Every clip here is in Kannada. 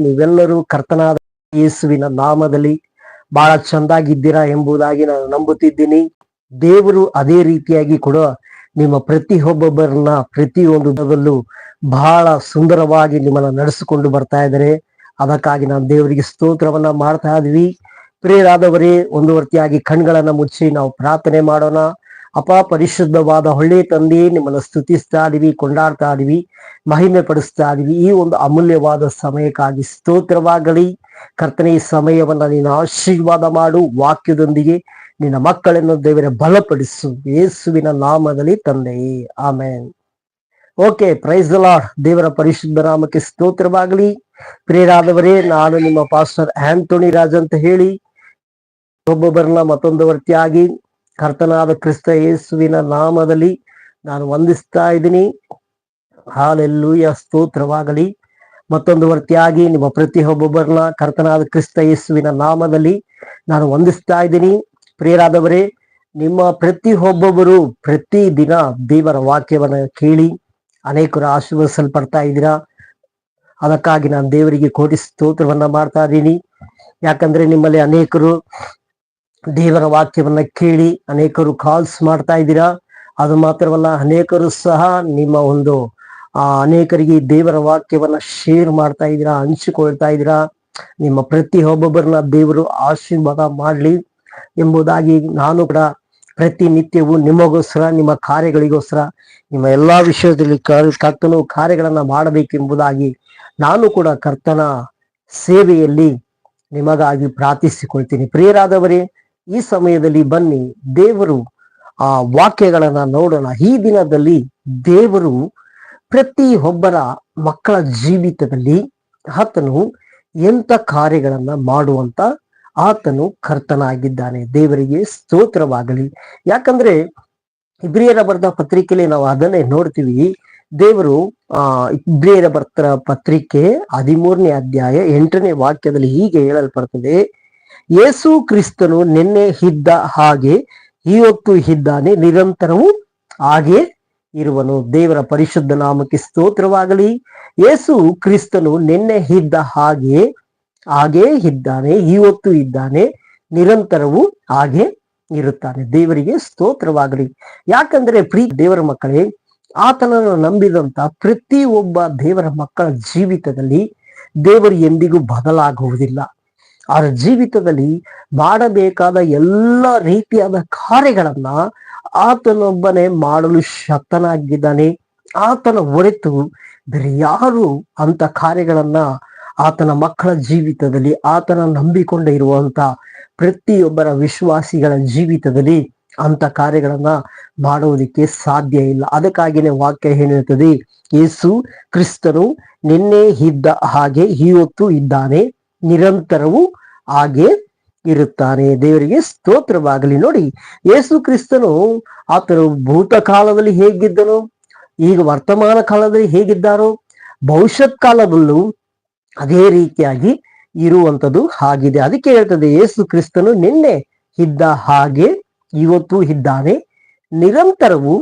ನೀವೆಲ್ಲರೂ ಕರ್ತನಾದ ಯೇಸುವಿನ ನಾಮದಲ್ಲಿ ಬಹಳ ಚಂದಾಗಿದ್ದೀರಾ ಎಂಬುದಾಗಿ ನಾನು ನಂಬುತ್ತಿದ್ದೀನಿ. ದೇವರು ಅದೇ ರೀತಿಯಾಗಿ ಕೂಡ ನಿಮ್ಮ ಪ್ರತಿಯೊಬ್ಬೊಬ್ಬರನ್ನ ಪ್ರತಿಯೊಂದು ಬಹಳ ಸುಂದರವಾಗಿ ನಿಮ್ಮನ್ನ ನಡೆಸಿಕೊಂಡು ಬರ್ತಾ ಇದ್ದಾರೆ. ಅದಕ್ಕಾಗಿ ನಾನು ದೇವರಿಗೆ ಸ್ತೋತ್ರವನ್ನ ಮಾಡ್ತಾ ಇದ್ವಿ ಪ್ರಿಯರಾದವರೇ ಒಂದು ವರ್ತಿಯಾಗಿ ಕಣ್ಗಳನ್ನ ಮುಚ್ಚಿ ನಾವು ಪ್ರಾರ್ಥನೆ ಮಾಡೋಣ. ಅಪ ಪರಿಶುದ್ಧವಾದ ಹೊಳ್ಳೆ ತಂದೆ ನಿಮ್ಮನ್ನು ಸ್ತುತಿಸ್ತಾ ಇದೀವಿ ಕೊಂಡಾಡ್ತಾ ಇದೀವಿ ಮಹಿಮೆ ಪಡಿಸ್ತಾ ಇದೀವಿ ಈ ಒಂದು ಅಮೂಲ್ಯವಾದ ಸಮಯಕ್ಕಾಗಿ ಸ್ತೋತ್ರವಾಗಲಿ. ಕರ್ತನೆ ಸಮಯವನ್ನ ನೀನು ಆಶೀರ್ವಾದ ಮಾಡು. ವಾಕ್ಯದೊಂದಿಗೆ ನಿನ್ನ ಮಕ್ಕಳನ್ನು ದೇವರ ಬಲಪಡಿಸು. ಯೇಸುವಿನ ನಾಮದಲ್ಲಿ ತಂದೆಯೇ ಆಮೇನ್. ಓಕೆ ಪ್ರೈಸ್ ಲಾರ್ಡ್ ದೇವರ ಪರಿಶುದ್ಧ ನಾಮಕ್ಕೆ ಸ್ತೋತ್ರವಾಗಲಿ. ಪ್ರಿಯರಾದವರೇ, ನಾನು ನಿಮ್ಮ ಪಾಸ್ಟರ್ ಆಂಟೋನಿ ರಾಜ್ ಅಂತ ಹೇಳಿ, ಒಬ್ಬೊಬ್ಬರನ್ನ ಮತ್ತೊಂದು ವರ್ತಿಯಾಗಿ ಕರ್ತನಾದ ಕ್ರಿಸ್ತ ಯೇಸುವಿನ ನಾಮದಲ್ಲಿ ನಾನು ವಂದಿಸ್ತಾ ಇದ್ದೀನಿ. ಹಾಲೆಲ್ಲೂಯ, ಸ್ತೋತ್ರವಾಗಲಿ. ಮತ್ತೊಂದು ವರ್ತಿಯಾಗಿ ನಿಮ್ಮ ಪ್ರತಿಯೊಬ್ಬೊಬ್ಬರನ್ನ ಕರ್ತನಾದ ಕ್ರಿಸ್ತ ಯೇಸುವಿನ ನಾಮದಲ್ಲಿ ನಾನು ವಂದಿಸ್ತಾ ಇದ್ದೀನಿ. ಪ್ರಿಯರಾದವರೇ, ನಿಮ್ಮ ಪ್ರತಿಯೊಬ್ಬೊಬ್ಬರು ಪ್ರತಿ ದಿನ ದೇವರ ವಾಕ್ಯವನ್ನು ಕೇಳಿ ಅನೇಕರು ಆಶೀರ್ವದಿಸಲ್ಪಡ್ತಾ ಇದ್ದೀರಾ? ಅದಕ್ಕಾಗಿ ನಾನು ದೇವರಿಗೆ ಕೋಟಿ ಸ್ತೋತ್ರವನ್ನ ಮಾಡ್ತಾ ಇದ್ದೀನಿ. ಯಾಕಂದ್ರೆ ನಿಮ್ಮಲ್ಲಿ ಅನೇಕರು ದೇವರ ವಾಕ್ಯವನ್ನ ಕೇಳಿ ಅನೇಕರು ಕಾಲ್ಸ್ ಮಾಡ್ತಾ ಇದ್ದೀರಾ? ಅದು ಮಾತ್ರವಲ್ಲ, ಅನೇಕರು ಸಹ ನಿಮ್ಮ ಒಂದು, ಆ, ಅನೇಕರಿಗೆ ದೇವರ ವಾಕ್ಯವನ್ನ ಶೇರ್ ಮಾಡ್ತಾ ಇದ್ದೀರಾ, ಹಂಚಿಕೊಳ್ತಾ ಇದ್ದೀರಾ? ನಿಮ್ಮ ಪ್ರತಿ ಒಬ್ಬೊಬ್ಬರನ್ನ ದೇವರು ಆಶೀರ್ವಾದ ಮಾಡ್ಲಿ ಎಂಬುದಾಗಿ ನಾನು ಕೂಡ ಪ್ರತಿನಿತ್ಯವೂ ನಿಮಗೋಸ್ಕರ, ನಿಮ್ಮ ಕಾರ್ಯಗಳಿಗೋಸ್ಕರ, ನಿಮ್ಮ ಎಲ್ಲಾ ವಿಷಯದಲ್ಲಿ ಕರ್ತನು ಕಾರ್ಯಗಳನ್ನ ಮಾಡಬೇಕೆಂಬುದಾಗಿ ನಾನು ಕೂಡ ಕರ್ತನ ಸೇವೆಯಲ್ಲಿ ನಿಮಗಾಗಿ ಪ್ರಾರ್ಥಿಸಿಕೊಳ್ತೀನಿ. ಪ್ರಿಯರಾದವರೇ ಈ ಸಮಯದಲ್ಲಿ ಬನ್ನಿ, ದೇವರು ಆ ವಾಕ್ಯಗಳನ್ನ ನೋಡೋಣ. ಈ ದಿನದಲ್ಲಿ ದೇವರು ಪ್ರತಿ ಒಬ್ಬರ ಮಕ್ಕಳ ಜೀವಿತದಲ್ಲಿ ಆತನು ಎಂತ ಕಾರ್ಯಗಳನ್ನ ಮಾಡುವಂತ ಆತನು ಕರ್ತನಾಗಿದ್ದಾನೆ. ದೇವರಿಗೆ ಸ್ತೋತ್ರವಾಗಲಿ. ಯಾಕಂದ್ರೆ ಇಬ್ರಿಯರ ಬರೆದ ಪತ್ರಿಕೆಯಲ್ಲಿ ನಾವು ಅದನ್ನೇ ನೋಡ್ತೀವಿ. ದೇವರು ಆ ಇಬ್ರಿಯರ ಬರ್ತರ ಪತ್ರಿಕೆ ಹದಿಮೂರನೇ ಅಧ್ಯಾಯ ಎಂಟನೇ ವಾಕ್ಯದಲ್ಲಿ ಹೀಗೆ ಹೇಳಲ್ಪಡ್ತದೆ. ಯೇಸು ಕ್ರಿಸ್ತನು ನಿನ್ನೆ ಇದ್ದ ಹಾಗೆ ಇವತ್ತು ಇದ್ದಾನೆ, ನಿರಂತರವೂ ಹಾಗೆ ಇರುವನು. ದೇವರ ಪರಿಶುದ್ಧ ನಾಮಕ್ಕೆ ಸ್ತೋತ್ರವಾಗಲಿ. ಯೇಸು ಕ್ರಿಸ್ತನು ನಿನ್ನೆ ಇದ್ದ ಹಾಗೆ, ಹಾಗೇ ಇದ್ದಾನೆ ಇವತ್ತು ಇದ್ದಾನೆ, ನಿರಂತರವೂ ಹಾಗೆ ಇರುತ್ತಾನೆ. ದೇವರಿಗೆ ಸ್ತೋತ್ರವಾಗಲಿ. ಯಾಕಂದ್ರೆ ಪ್ರೀ ದೇವರ ಮಕ್ಕಳೇ, ಆತನನ್ನು ನಂಬಿದಂತ ಪ್ರತಿ ಒಬ್ಬ ದೇವರ ಮಕ್ಕಳ ಜೀವಿತದಲ್ಲಿ ದೇವರು ಎಂದಿಗೂ ಬದಲಾಗುವುದಿಲ್ಲ. ಅವರ ಜೀವಿತದಲ್ಲಿ ಮಾಡಬೇಕಾದ ಎಲ್ಲ ರೀತಿಯಾದ ಕಾರ್ಯಗಳನ್ನ ಆತನೊಬ್ಬನೇ ಮಾಡಲು ಶಕ್ತನಾಗಿದ್ದಾನೆ. ಆತನ ಹೊರತು ಬೇರೆ ಯಾರು ಅಂತ ಕಾರ್ಯಗಳನ್ನ ಆತನ ಮಕ್ಕಳ ಜೀವಿತದಲ್ಲಿ, ಆತನ ನಂಬಿಕೊಂಡ ಇರುವಂತ ಪ್ರತಿಯೊಬ್ಬರ ವಿಶ್ವಾಸಿಗಳ ಜೀವಿತದಲ್ಲಿ ಅಂತ ಕಾರ್ಯಗಳನ್ನ ಮಾಡುವುದಕ್ಕೆ ಸಾಧ್ಯ ಇಲ್ಲ. ಅದಕ್ಕಾಗಿನೇ ವಾಕ್ಯ ಹೇಳುತ್ತದೆ, ಯೇಸು ಕ್ರಿಸ್ತನು ನಿನ್ನೆ ಇದ್ದ ಹಾಗೆ ಇವತ್ತು ಇದ್ದಾನೆ. ನಿರಂತರವೂ ಹಾಗೆ ಇರುತ್ತಾನೆ. ದೇವರಿಗೆ ಸ್ತೋತ್ರವಾಗಲಿ. ನೋಡಿ, ಯೇಸು ಕ್ರಿಸ್ತನು ಆತನು ಭೂತಕಾಲದಲ್ಲಿ ಹೇಗಿದ್ದನು, ಈಗ ವರ್ತಮಾನ ಕಾಲದಲ್ಲಿ ಹೇಗಿದ್ದಾರೋ, ಭವಿಷ್ಯತ್ ಕಾಲದಲ್ಲೂ ಅದೇ ರೀತಿಯಾಗಿ ಇರುವಂತದ್ದು ಆಗಿದೆ ಅದಕ್ಕೆ ಹೇಳ್ತದೆ, ಯೇಸು ಕ್ರಿಸ್ತನು ನಿನ್ನೆ ಇದ್ದ ಹಾಗೆ ಇವತ್ತು ಇದ್ದಾನೆ, ನಿರಂತರವೂ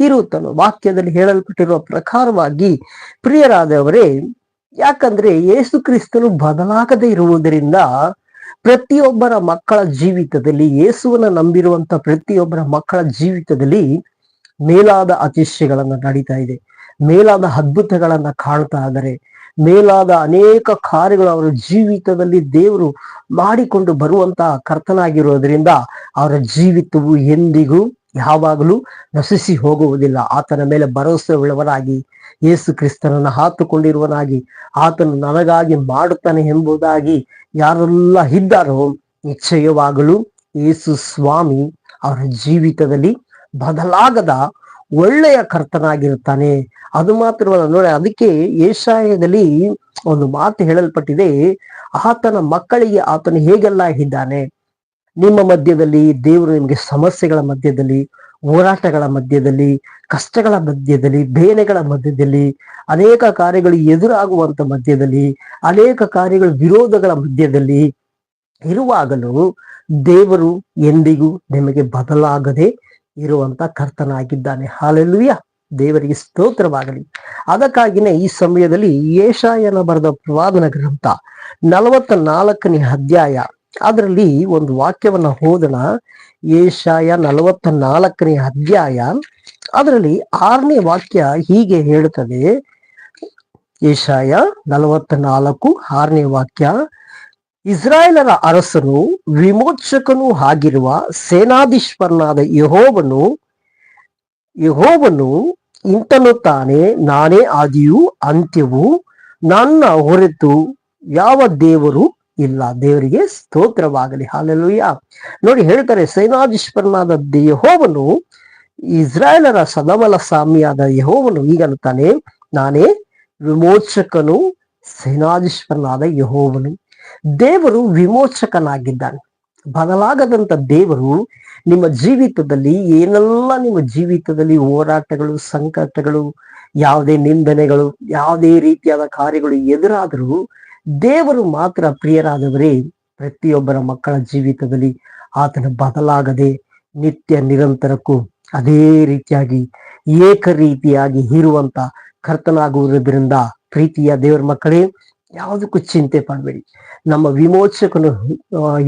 ಇರುತ್ತನು. ವಾಕ್ಯದಲ್ಲಿ ಹೇಳಲ್ಪಟ್ಟಿರುವ ಪ್ರಕಾರವಾಗಿ ಪ್ರಿಯರಾದವರೇ ಯಾಕಂದ್ರೆ ಯೇಸು ಕ್ರಿಸ್ತನು ಬದಲಾಗದೆ ಇರುವುದರಿಂದ ಪ್ರತಿಯೊಬ್ಬರ ಮಕ್ಕಳ ಜೀವಿತದಲ್ಲಿ ಯೇಸುವನ್ನ ನಂಬಿರುವಂತ ಪ್ರತಿಯೊಬ್ಬರ ಮಕ್ಕಳ ಜೀವಿತದಲ್ಲಿ ಮೇಲಾದ ಅತಿಶಯಗಳನ್ನ ನಡೀತಾ ಇದೆ. ಮೇಲಾದ ಅದ್ಭುತಗಳನ್ನ ಕಾಣ್ತಾ ಇದ್ದಾರೆ. ಮೇಲಾದ ಅನೇಕ ಕಾರ್ಯಗಳು ಅವರ ಜೀವಿತದಲ್ಲಿ ದೇವರು ಮಾಡಿಕೊಂಡು ಬರುವಂತಹ ಕರ್ತನಾಗಿರೋದ್ರಿಂದ ಅವರ ಜೀವಿತವು ಎಂದಿಗೂ ಯಾವಾಗಲೂ ನಶಿಸಿ ಹೋಗುವುದಿಲ್ಲ. ಆತನ ಮೇಲೆ ಭರವಸೆ ಉಳ್ಳವನಾಗಿ, ಯೇಸು ಕ್ರಿಸ್ತನನ್ನು ಹಾತುಕೊಂಡಿರುವನಾಗಿ ಆತನು ನನಗಾಗಿ ಮಾಡುತ್ತಾನೆ ಎಂಬುದಾಗಿ ಯಾರೆಲ್ಲ ಇದ್ದಾರೋ, ನಿಶ್ಚಯವಾಗಲು ಯೇಸು ಸ್ವಾಮಿ ಅವರ ಜೀವಿತದಲ್ಲಿ ಬದಲಾಗದ ಒಳ್ಳೆಯ ಕರ್ತನಾಗಿರುತ್ತಾನೆ. ಅದು ಮಾತ್ರವಲ್ಲ, ನೋಡಿ, ಅದಕ್ಕೆ ಏಷಾಯದಲ್ಲಿ ಒಂದು ಮಾತು ಹೇಳಲ್ಪಟ್ಟಿದೆ. ಆತನ ಮಕ್ಕಳಿಗೆ ಆತನು ಹೇಗೆಲ್ಲ ಇದ್ದಾನೆ? ನಿಮ್ಮ ಮಧ್ಯದಲ್ಲಿ ದೇವರು ನಿಮಗೆ ಸಮಸ್ಯೆಗಳ ಮಧ್ಯದಲ್ಲಿ, ಹೋರಾಟಗಳ ಮಧ್ಯದಲ್ಲಿ, ಕಷ್ಟಗಳ ಮಧ್ಯದಲ್ಲಿ, ಬೇನೆಗಳ ಮಧ್ಯದಲ್ಲಿ, ಅನೇಕ ಕಾರ್ಯಗಳು ಎದುರಾಗುವಂತ ಮಧ್ಯದಲ್ಲಿ, ಅನೇಕ ಕಾರ್ಯಗಳು ವಿರೋಧಗಳ ಮಧ್ಯದಲ್ಲಿ ಇರುವಾಗಲೂ ದೇವರು ಎಂದಿಗೂ ನಿಮಗೆ ಬದಲಾಗದೆ ಇರುವಂತ ಕರ್ತನಾಗಿದ್ದಾನೆ. ಹಾಲೆಲ್ಲೂಯ! ದೇವರಿಗೆ ಸ್ತೋತ್ರವಾಗಲಿ. ಅದಕ್ಕಾಗಿನೇ ಈ ಸಮಯದಲ್ಲಿ ಏಷಾಯನ ಬರೆದ ಪ್ರವಾದನ ಗ್ರಂಥ ನಲವತ್ತ ನಾಲ್ಕನೇ ಅಧ್ಯಾಯ ಅದರಲ್ಲಿ ಒಂದು ವಾಕ್ಯವನ್ನ ಓದೋಣ. ಏಷಾಯ ನಲವತ್ತ ನಾಲ್ಕನೇ ಅಧ್ಯಾಯ. ಅದರಲ್ಲಿ ಆರನೇ ವಾಕ್ಯ ಹೀಗೆ ಹೇಳುತ್ತದೆ. ಏಷಾಯ ನಲವತ್ತ ನಾಲ್ಕು ಆರನೇ ವಾಕ್ಯ. ಇಸ್ರಾಯೇಲರ ಅರಸನು ವಿಮೋಚಕನೂ ಆಗಿರುವ ಸೇನಾಧೀಶ್ವರನಾದ ಯಹೋವನು ಯಹೋವನು ತಾನೆ, ನಾನೇ ಆದಿಯೂ ಅಂತ್ಯವೂ ನನ್ನ ಹೊರತು ಯಾವ ದೇವರು ಇಲ್ಲ, ದೇವರಿಗೆ ಸ್ತೋತ್ರವಾಗಲಿ. ಹಾಲೆಲುಯ್ಯ ನೋಡಿ ಹೇಳ್ತಾರೆ, ಸೇನಾಧೀಶ್ವರನಾದ ಯಹೋವನು ಇಸ್ರಾಯೇಲರ ಸದಮಲ ಸ್ವಾಮಿಯಾದ ಯಹೋವನು ಈಗ ಅನ್ನುತ್ತಾನೆ, ನಾನೇ ವಿಮೋಚಕನು ಸೇನಾಧೀಶ್ವರನಾದ ಯಹೋವನು. ದೇವರು ವಿಮೋಚಕನಾಗಿದ್ದಾನೆ. ಬದಲಾಗದಂತ ದೇವರು ನಿಮ್ಮ ಜೀವಿತದಲ್ಲಿ ಏನೆಲ್ಲ ನಿಮ್ಮ ಜೀವಿತದಲ್ಲಿ ಹೋರಾಟಗಳು, ಸಂಕಟಗಳು, ಯಾವುದೇ ನಿಂದನೆಗಳು, ಯಾವುದೇ ರೀತಿಯಾದ ಕಾರ್ಯಗಳು ಎದುರಾದರೂ ದೇವರು ಮಾತ್ರ ಪ್ರಿಯರಾದವರೇ, ಪ್ರತಿಯೊಬ್ಬರ ಮಕ್ಕಳ ಜೀವಿತದಲ್ಲಿ ಆತನ ಬದಲಾಗದೆ ನಿತ್ಯ ನಿರಂತರಕ್ಕೂ ಅದೇ ರೀತಿಯಾಗಿ ಏಕ ರೀತಿಯಾಗಿ ಇರುವಂತ ಕರ್ತನಾಗುವುದರಿಂದ ಪ್ರೀತಿಯ ದೇವರ ಮಕ್ಕಳೇ, ಯಾವುದಕ್ಕೂ ಚಿಂತೆ ಪಡಬೇಡಿ. ನಮ್ಮ ವಿಮೋಚಕನು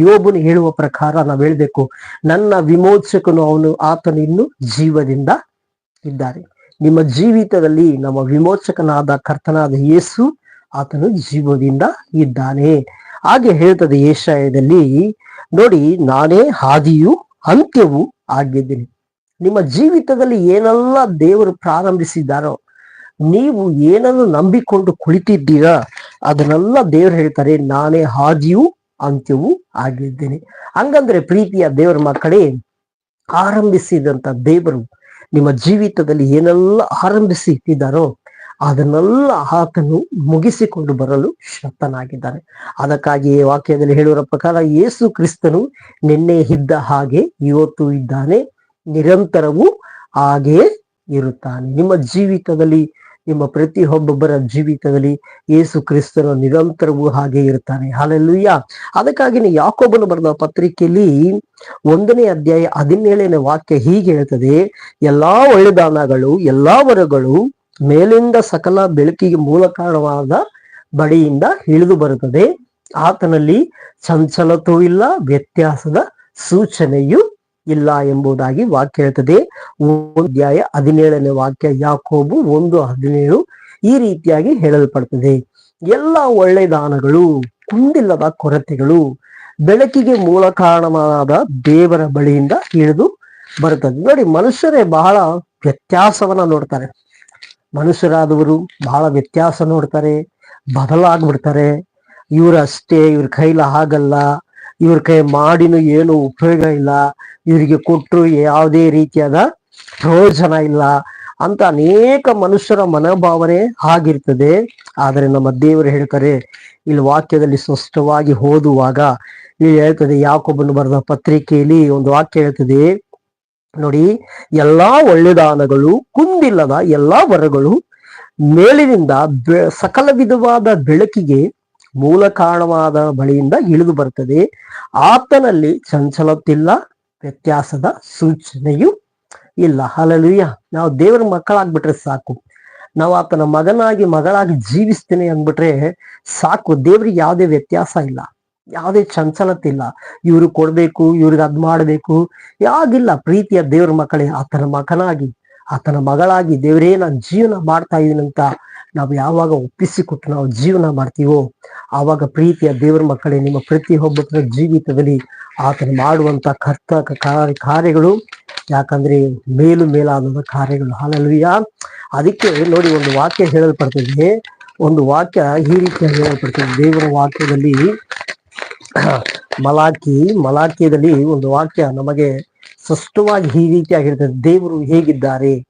ಯೋಬನು ಹೇಳುವ ಪ್ರಕಾರ ನಾವು ಹೇಳಬೇಕು, ನನ್ನ ವಿಮೋಚಕನು ಅವನು, ಆತನು ಇನ್ನು ಜೀವದಿಂದ ಇದ್ದಾರೆ. ನಿಮ್ಮ ಜೀವಿತದಲ್ಲಿ ನಮ್ಮ ವಿಮೋಚಕನಾದ ಕರ್ತನಾದ ಯೇಸು ಆತನು ಜೀವದಿಂದ ಇದ್ದಾನೆ. ಹಾಗೆ ಹೇಳ್ತದೆ ಏಷಾಯದಲ್ಲಿ ನೋಡಿ, ನಾನೇ ಹಾದಿಯು ಅಂತ್ಯವೂ ಆಗಿದ್ದೀನಿ. ನಿಮ್ಮ ಜೀವಿತದಲ್ಲಿ ಏನೆಲ್ಲ ದೇವರು ಪ್ರಾರಂಭಿಸಿದ್ದಾರೋ, ನೀವು ಏನನ್ನು ನಂಬಿಕೊಂಡು ಕುಳಿತಿದ್ದೀರಾ, ಅದನ್ನೆಲ್ಲ ದೇವರು ಹೇಳ್ತಾರೆ, ನಾನೇ ಹಾದಿಯೂ ಅಂತ್ಯವೂ ಆಗಿದ್ದೇನೆ. ಹಂಗಂದ್ರೆ ಪ್ರೀತಿಯ ದೇವರ ಮಕ್ಕಳೇ, ಆರಂಭಿಸಿದಂತ ದೇವರು ನಿಮ್ಮ ಜೀವಿತದಲ್ಲಿ ಏನೆಲ್ಲ ಆರಂಭಿಸಿ ಇಟ್ಟಿದ್ದಾರೋ ಅದನ್ನೆಲ್ಲ ಆತನು ಮುಗಿಸಿಕೊಂಡು ಬರಲು ಶಕ್ತನಾಗಿದ್ದಾನೆ. ಅದಕ್ಕಾಗಿ ವಾಕ್ಯದಲ್ಲಿ ಹೇಳುವ ಪ್ರಕಾರ ಯೇಸು ಕ್ರಿಸ್ತನು ನಿನ್ನೆ ಇದ್ದ ಹಾಗೆ ಇವತ್ತು ಇದ್ದಾನೆ, ನಿರಂತರವೂ ಹಾಗೆಯೇ ಇರುತ್ತಾನೆ. ನಿಮ್ಮ ಜೀವಿತದಲ್ಲಿ, ನಿಮ್ಮ ಪ್ರತಿಯೊಬ್ಬೊಬ್ಬರ ಜೀವಿತದಲ್ಲಿ ಯೇಸು ಕ್ರಿಸ್ತನು ನಿರಂತರವೂ ಹಾಗೆ ಇರ್ತಾನೆ ಹಾಲೆಲ್ಲೂಯ್ಯ. ಅದಕ್ಕಾಗಿ ಯಾಕೊಬ್ಬನು ಬರೆದ ಪತ್ರಿಕೆಯಲ್ಲಿ ಒಂದನೇ ಅಧ್ಯಾಯ ಹದಿನೇಳನೇ ವಾಕ್ಯ ಹೀಗೆ ಹೇಳ್ತದೆ, ಎಲ್ಲಾ ಒಳ್ಳೆದಾನಗಳು, ಎಲ್ಲಾ ವರಗಳು ಮೇಲಿಂದ ಸಕಲ ಬೆಳಕಿಗೆ ಮೂಲ ಕಾರಣವಾದ ಬಡಿಯಿಂದ ಇಳಿದು ಬರುತ್ತದೆ. ಆತನಲ್ಲಿ ಚಂಚಲತೂ ಇಲ್ಲ, ವ್ಯತ್ಯಾಸದ ಸೂಚನೆಯೂ ಇಲ್ಲ ಎಂಬುದಾಗಿ ವಾಕ್ಯ ಹೇಳ್ತದೆ. ಅಧ್ಯಾಯ ಹದಿನೇಳನೇ ವಾಕ್ಯ ಯಾಕೋಬು ಒಂದು ಹದಿನೇಳು ಈ ರೀತಿಯಾಗಿ ಹೇಳಲ್ಪಡ್ತದೆ. ಎಲ್ಲ ಒಳ್ಳೆ ದಾನಗಳು, ಕುಂದಿಲ್ಲದ ಕೊರತೆಗಳು, ಬೆಳಕಿಗೆ ಮೂಲ ಕಾರಣವಾದ ದೇವರ ಬಳಿಯಿಂದ ಇಳಿದು ಬರುತ್ತದೆ ನೋಡಿ, ಮನುಷ್ಯರೇ ಬಹಳ ವ್ಯತ್ಯಾಸವನ್ನ ನೋಡ್ತಾರೆ. ಮನುಷ್ಯರಾದವರು ಬಹಳ ವ್ಯತ್ಯಾಸ ನೋಡ್ತಾರೆ, ಬದಲಾಗ್ಬಿಡ್ತಾರೆ. ಇವ್ರ ಅಷ್ಟೇ, ಇವ್ರ ಕೈಲ ಆಗಲ್ಲ ಇವ್ರ ಕೈ ಮಾಡಿನೂ ಏನು ಉಪಯೋಗ ಇಲ್ಲ, ಇವರಿಗೆ ಕೊಟ್ಟರು ಯಾವುದೇ ರೀತಿಯಾದ ಪ್ರಯೋಜನ ಇಲ್ಲ ಅಂತ ಅನೇಕ ಮನುಷ್ಯರ ಮನೋಭಾವನೆ ಆಗಿರ್ತದೆ. ಆದರೆ ನಮ್ಮ ದೇವರು ಹೇಳ್ತಾರೆ ಇಲ್ಲಿ ವಾಕ್ಯದಲ್ಲಿ ಸ್ಪಷ್ಟವಾಗಿ ಓದುವಾಗ, ಇಲ್ಲಿ ಹೇಳ್ತದೆ ಯಾಕೊಬ್ಬನು ಬರೆದ ಪತ್ರಿಕೆಯಲ್ಲಿ ಒಂದು ವಾಕ್ಯ ಹೇಳ್ತದೆ ನೋಡಿ, ಎಲ್ಲಾ ಒಳ್ಳೆದಾನಗಳು, ಕುಂದಿಲ್ಲದ ಎಲ್ಲಾ ವರಗಳು, ಮೇಲಿನಿಂದ ಸಕಲ ವಿಧವಾದ ಬೆಳಕಿಗೆ ಮೂಲ ಕಾರಣವಾದ ಬಳಿಯಿಂದ ಇಳಿದು ಬರ್ತದೆ. ಆತನಲ್ಲಿ ಚಂಚಲತಿಲ್ಲ ವ್ಯತ್ಯಾಸದ ಸೂಚನೆಯೂ ಇಲ್ಲ. ಹಲಲುಯ್ಯ ನಾವು ದೇವರ ಮಕ್ಕಳಾಗ್ಬಿಟ್ರೆ ಸಾಕು. ನಾವು ಆತನ ಮಗನಾಗಿ ಮಗಳಾಗಿ ಜೀವಿಸ್ತೇನೆ ಅಂದ್ಬಿಟ್ರೆ ಸಾಕು. ದೇವ್ರಿಗೆ ಯಾವುದೇ ವ್ಯತ್ಯಾಸ ಇಲ್ಲ. ಯಾವುದೇ ಚಂಚಲತೆ ಇಲ್ಲ ಇವ್ರಿಗೆ ಕೊಡ್ಬೇಕು, ಇವ್ರಿಗೆ ಅದ್ ಮಾಡ್ಬೇಕು. ಯಾಗಿಲ್ಲ ಪ್ರೀತಿಯ ದೇವ್ರ ಮಕ್ಕಳೇ, ಆತನ ಮಗನಾಗಿ, ಆತನ ಮಗಳಾಗಿ ದೇವರೇ, ನಾನು ಜೀವನ ಮಾಡ್ತಾ ಇದೀನಿ ಅಂತ ನಾವು ಯಾವಾಗ ಒಪ್ಪಿಸಿಕೊಟ್ಟು ನಾವು ಜೀವನ ಮಾಡ್ತೀವೋ, ಆವಾಗ ಪ್ರೀತಿಯ ದೇವರ ಮಕ್ಕಳೇ, ನಿಮ್ಮ ಪ್ರತಿಯೊಬ್ಬರ ಜೀವಿತದಲ್ಲಿ ಆತನ ಮಾಡುವಂತ ಕರ್ತ, ಕಾರ್ಯ, ಕಾರ್ಯಗಳು, ಯಾಕಂದ್ರೆ ಮೇಲು ಮೇಲಾದ ಕಾರ್ಯಗಳು. ಹಾಲಲ್ವಿಯ ಅದಕ್ಕೆ ನೋಡಿ ಒಂದು ವಾಕ್ಯ ಹೇಳಲ್ಪಡ್ತದೆ. ಒಂದು ವಾಕ್ಯ ಈ ರೀತಿಯಾಗಿ ಹೇಳಲ್ಪಡ್ತದೆ. ದೇವರ ವಾಕ್ಯದಲ್ಲಿ ಮಲಾಕಿ ಮಲಾಕ್ಯದಲ್ಲಿ ಒಂದು ವಾಕ್ಯ ನಮಗೆ ಸ್ಪಷ್ಟವಾಗಿ ಈ ರೀತಿಯಾಗಿರ್ತದೆ. ದೇವರು ಹೇಗಿದ್ದಾರೆ?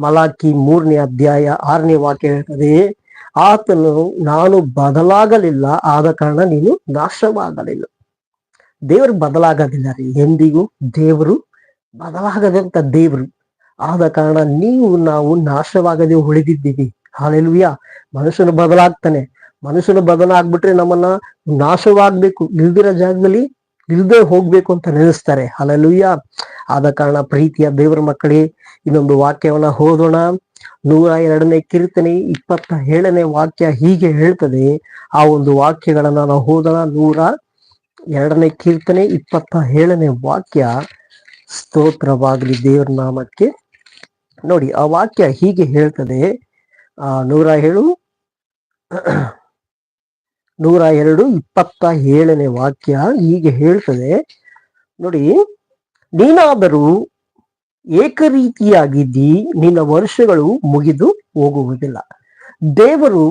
ಮಲಾಕಿ ಮೂರನೇ ಅಧ್ಯಾಯ ಆರನೇ ವಾಕ್ಯ ಹೇಳ್ತದೆ, ಆತನು ನಾನು ಬದಲಾಗಲಿಲ್ಲ, ಆದ ಕಾರಣ ನೀನು ನಾಶವಾಗಲಿಲ್ಲ. ದೇವರು ಬದಲಾಗದಿಲ್ಲ ರೀ. ಎಂದಿಗೂ ದೇವರು ಬದಲಾಗದಂತ ದೇವರು. ಆದ ಕಾರಣ ನೀವು ನಾವು ನಾಶವಾಗದೆ ಉಳಿದಿದ್ದೀವಿ. ಹಾಲೆಲ್ವಿಯ ಮನುಷ್ಯನು ಬದಲಾಗ್ತಾನೆ. ಮನುಷ್ಯನು ಬದಲಾಗ್ಬಿಟ್ರೆ ನಮ್ಮನ್ನ ನಾಶವಾಗ್ಬೇಕು, ಇಲ್ದಿರೋ ಜಾಗದಲ್ಲಿ ಇಲ್ದೇ ಹೋಗ್ಬೇಕು ಅಂತ ನೆನೆಸ್ತಾರೆ. ಅಲಲುಯ್ಯ ಆದ ಕಾರಣ ಪ್ರೀತಿಯ ದೇವರ ಮಕ್ಕಳೇ, ಇನ್ನೊಂದು ವಾಕ್ಯವನ್ನ ಓದೋಣ. ನೂರ ಎರಡನೇ ಕೀರ್ತನೆ ಇಪ್ಪತ್ತ ಏಳನೇ ವಾಕ್ಯ ಹೀಗೆ ಹೇಳ್ತದೆ. ಆ ಒಂದು ವಾಕ್ಯಗಳನ್ನ ನಾವು ಓದೋಣ. ನೂರ ಎರಡನೇ ಕೀರ್ತನೆ ಇಪ್ಪತ್ತ ಏಳನೇ ವಾಕ್ಯ. ಸ್ತೋತ್ರವಾಗಲಿ ದೇವರ ನಾಮಕ್ಕೆ. ನೋಡಿ, ಆ ವಾಕ್ಯ ಹೀಗೆ ಹೇಳ್ತದೆ. ಆ, ನೂರ ಏಳು. ನೂರ ಎರಡು ಇಪ್ಪತ್ತ ಏಳನೇ ವಾಕ್ಯ ಹೀಗೆ ಹೇಳ್ತದೆ. ನೋಡಿ, ನೀನಾದರೂ ಏಕರೀತಿಯಾಗಿದ್ದಿ, ನಿನ್ನ ವರ್ಷಗಳು ಮುಗಿದು ಹೋಗುವುದಿಲ್ಲ. ದೇವರು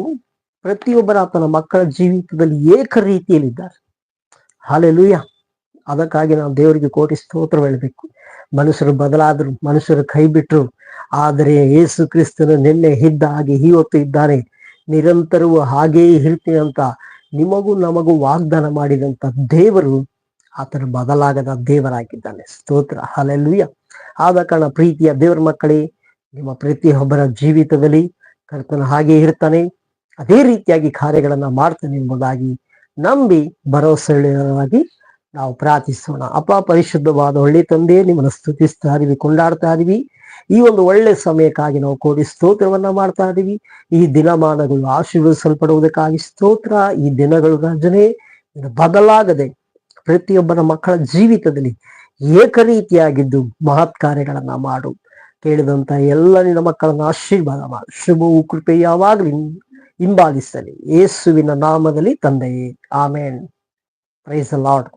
ಪ್ರತಿಯೊಬ್ಬರ ಆತನ ಮಕ್ಕಳ ಜೀವಿತದಲ್ಲಿ ಏಕ ರೀತಿಯಲ್ಲಿದ್ದಾರೆ ಹಾಲೆಲೂಯ. ಅದಕ್ಕಾಗಿ ನಾವು ದೇವರಿಗೆ ಕೋಟಿ ಸ್ತೋತ್ರ ಹೇಳಬೇಕು. ಮನುಷ್ಯರು ಬದಲಾದ್ರು, ಮನುಷ್ಯರು ಕೈ ಬಿಟ್ರು. ಆದರೆ ಯೇಸು ಕ್ರಿಸ್ತನು ನಿನ್ನೆ ಇದ್ದ ಹಾಗೆ ಇವತ್ತು ಇದ್ದಾನೆ. ನಿರಂತರವೂ ಹಾಗೆಯೇ ಇರ್ತೀನಿ ಅಂತ ನಿಮಗೂ ನಮಗೂ ವಾಗ್ದಾನ ಮಾಡಿದಂತ ದೇವರು ಆತನ ಬದಲಾಗದ ದೇವರಾಗಿದ್ದಾನೆ. ಸ್ತೋತ್ರ. ಹಲೆಲ್ವಿಯ ಆದ ಕಾರಣ ಪ್ರೀತಿಯ ದೇವರ ಮಕ್ಕಳೇ, ನಿಮ್ಮ ಪ್ರತಿಯೊಬ್ಬರ ಜೀವಿತದಲ್ಲಿ ಕರ್ತನ ಹಾಗೆ ಇರ್ತಾನೆ ಅದೇ ರೀತಿಯಾಗಿ ಕಾರ್ಯಗಳನ್ನ ಮಾಡ್ತಾನೆ ಎಂಬುದಾಗಿ ನಂಬಿ ಭರವಸೆಯಾಗಿ ನಾವು ಪ್ರಾರ್ಥಿಸೋಣ. ಅಪ್ಪ ಪರಿಶುದ್ಧವಾದ ಒಳ್ಳೆ ತಂದೆ, ನಿಮ್ಮನ್ನು ಸ್ತುತಿಸ್ತಾ ಇದೀವಿ, ಕೊಂಡಾಡ್ತಾ ಇದೀವಿ. ಈ ಒಂದು ಒಳ್ಳೆ ಸಮಯಕ್ಕಾಗಿ ನಾವು ಕೋಡಿ ಸ್ತೋತ್ರವನ್ನ ಮಾಡ್ತಾ ಇದೀವಿ. ಈ ದಿನಮಾನಗಳು ಆಶೀರ್ವದಿಸಲ್ಪಡುವುದಕ್ಕಾಗಿ ಸ್ತೋತ್ರ. ಈ ದಿನಗಳು ರಾಜನೆ ಬದಲಾಗದೆ ಪ್ರತಿಯೊಬ್ಬನ ಮಕ್ಕಳ ಜೀವಿತದಲ್ಲಿ ಏಕರೀತಿಯಾಗಿದ್ದು ಮಹತ್ ಕಾರ್ಯಗಳನ್ನ ಮಾಡು. ಕೇಳಿದಂತ ಎಲ್ಲ ನಿನ್ನ ಮಕ್ಕಳನ್ನ ಆಶೀರ್ವಾದ ಮಾಡು. ಶುಭವು, ಕೃಪೆ ಯಾವಾಗಲೂ ಹಿಂಬಾಲಿಸಲಿ. ಯೇಸುವಿನ ನಾಮದಲ್ಲಿ ತಂದೆಯೇ. ಆಮೇನ್. Price lord